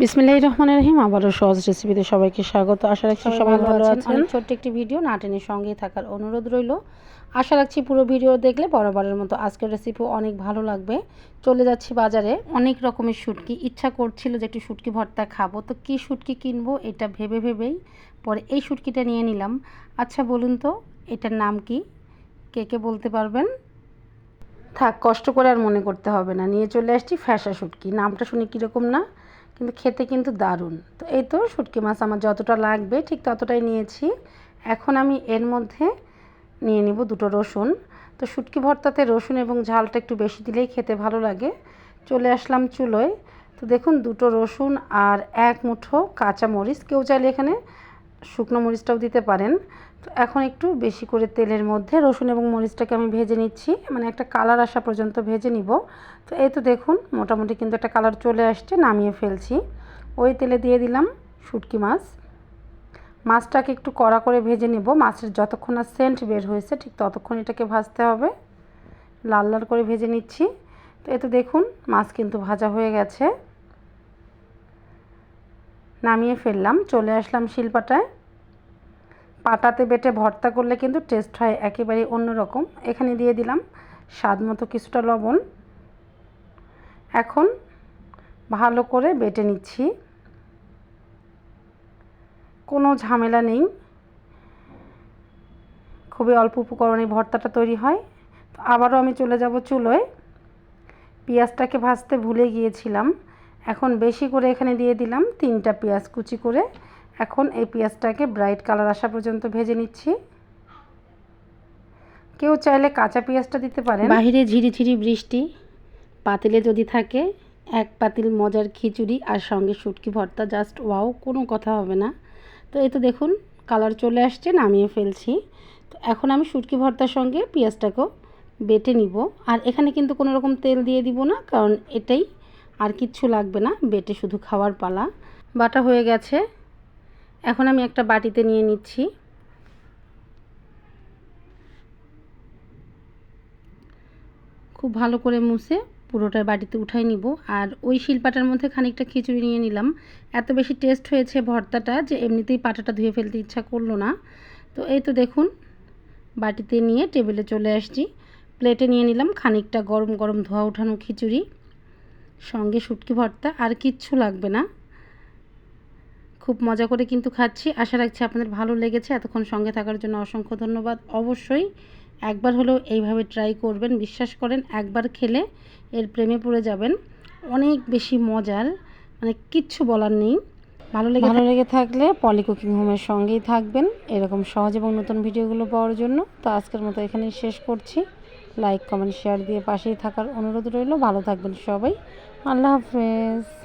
বিসমিল্লাহির রহমানির রহিম আবারও সহজ রেসিপিতে সবাইকে স্বাগত। আশা রাখছি সবাই ভালো আছেন। ছোট্ট একটি ভিডিও না টেনে সঙ্গে থাকার অনুরোধ রইল। আশা রাখছি পুরো ভিডিও দেখলে বরাবরের মতো আজকের রেসিপিও অনেক ভালো লাগবে। চলে যাচ্ছি বাজারে। অনেক রকমের শুটকি। ইচ্ছা করছিল যে একটু শুটকি ভর্তা খাব। তো কী শুটকি কিনবো এটা ভেবে ভেবেই পরে এই শুটকিটা নিয়ে নিলাম। আচ্ছা বলুন তো এটার নাম কি? কে কে বলতে পারবেন? থাক কষ্ট করে আর মনে করতে হবে না। নিয়ে চলে আসছি ফ্যাসা শুটকি। নামটা শুনে কীরকম না? কিন্তু খেতে কিন্তু দারুণ। তো এই তো শুটকি মাছ আমার যতটা লাগবে ঠিক ততটাই নিয়েছি। এখন আমি এর মধ্যে নিয়ে নিব দুটো রসুন। তো শুটকি ভর্তাতে রসুন এবং ঝালটা একটু বেশি দিলেই খেতে ভালো লাগে। চলে আসলাম চুলোয়। তো দেখুন দুটো রসুন আর এক মুঠো কাঁচা মরিচ কেউ চাইলে এখানে শুকনো মরিচটাও দিতে পারেন। তো এখন একটু বেশি করে তেলের মধ্যে রসুন এবং মরিচটাকে আমি ভেজে নিচ্ছি। মানে একটা কালার আসা পর্যন্ত ভেজে নিব। তো এই তো দেখুন, মোটামুটি কিন্তু একটা কালার চলে আসছে, নামিয়ে ফেলছি। ওই তেলে দিয়ে দিলাম শুটকি মাছ। মাছটাকে একটু কড়া করে ভেজে নেব। মাছের যতক্ষণ না সেন্ট বের হয়েছে, ঠিক ততক্ষণ এটাকে ভাজতে হবে। লাল লাল করে ভেজে নিচ্ছি। তো এতে দেখুন, মাছ কিন্তু ভাজা হয়ে গেছে। নামিয়ে ফেললাম, চলে আসলাম শিলপাটায়। পাটাতে বেটে ভর্তা করলে কিন্তু টেস্ট হয় একেবারে অন্যরকম। এখানে দিয়ে দিলাম স্বাদ মতো কিছুটা লবণ। এখন ভালো করে বেটে নিচ্ছি। কোনো ঝামেলা নেই। খুবই অল্প উপকরণে ভর্তাটা তৈরি হয়। আবারও আমি চলে যাব চুলোয়। পেঁয়াজটাকে ভাজতে ভুলে গিয়েছিলাম। এখন বেশি করে এখানে দিয়ে দিলাম তিনটা পেঁয়াজ কুচি করে। এখন এই পেঁয়াজটাকে ব্রাইট কালার আসা পর্যন্ত ভেজে নিচ্ছি। কেউ চাইলে কাঁচা পেঁয়াজটা দিতে পারেন। বাহিরে ঝিরিঝিরি বৃষ্টি, পাতিলে যদি থাকে, এক পাতিল মজার খিচুড়ি আর সঙ্গে শুটকি ভর্তা, জাস্ট ওয়াও, কোনো কথা হবে না। তো এই তো দেখুন, কালার চলে আসছে, নামিয়ে ফেলছি। তো এখন আমি শুটকি ভর্তার সঙ্গে পেঁয়াজটাকেও বেটে নিব। আর এখানে কিন্তু কোনো রকম তেল দিয়ে দিব না, কারণ এটাই আর কিচ্ছু লাগবে না, বেটে শুধু খাওয়ার পালা। বাটা হয়ে গেছে। এখন আমি একটা বাটিতে নিয়ে নিচ্ছি। খুব ভালো করে মুছে পুরোটা বাটিতে উঠাই নিব। আর ওই শিলপাটার মধ্যে খানিকটা খিচুড়ি নিয়ে নিলাম। এত বেশি টেস্ট হয়েছে ভর্তাটা যে এমনিতেই পাটাটা ধুয়ে ফেলতে ইচ্ছা করল না। তো এই তো দেখুন, বাটিতে নিয়ে টেবিলে চলে আসছি। প্লেটে নিয়ে নিলাম খানিকটা গরম গরম ধোয়া উঠানো খিচুড়ি। সঙ্গে শুটকি ভর্তা আর কিচ্ছু লাগবে না। খুব মজা করে কিন্তু খাচ্ছি। আশা রাখছি আপনাদের ভালো লেগেছে। এতক্ষণ সঙ্গে থাকার জন্য অসংখ্য ধন্যবাদ। অবশ্যই একবার হলেও এইভাবে ট্রাই করবেন বিশ্বাস করেন একবার খেলে এর প্রেমে পড়ে যাবেন। অনেক বেশি মজার মানে কিচ্ছু বলার নেই। ভালো লেগে ভালো লেগে থাকলে পলি কুকিং হোমের সঙ্গেই থাকবেন। এরকম সহজ এবং নতুন ভিডিওগুলো পাওয়ার জন্য। তো আজকের মতো এখানেই শেষ করছি। লাইক কমেন্ট শেয়ার দিয়ে পাশেই থাকার অনুরোধ রইল। ভালো থাকবেন সবাই। আল্লাহ হাফেজ।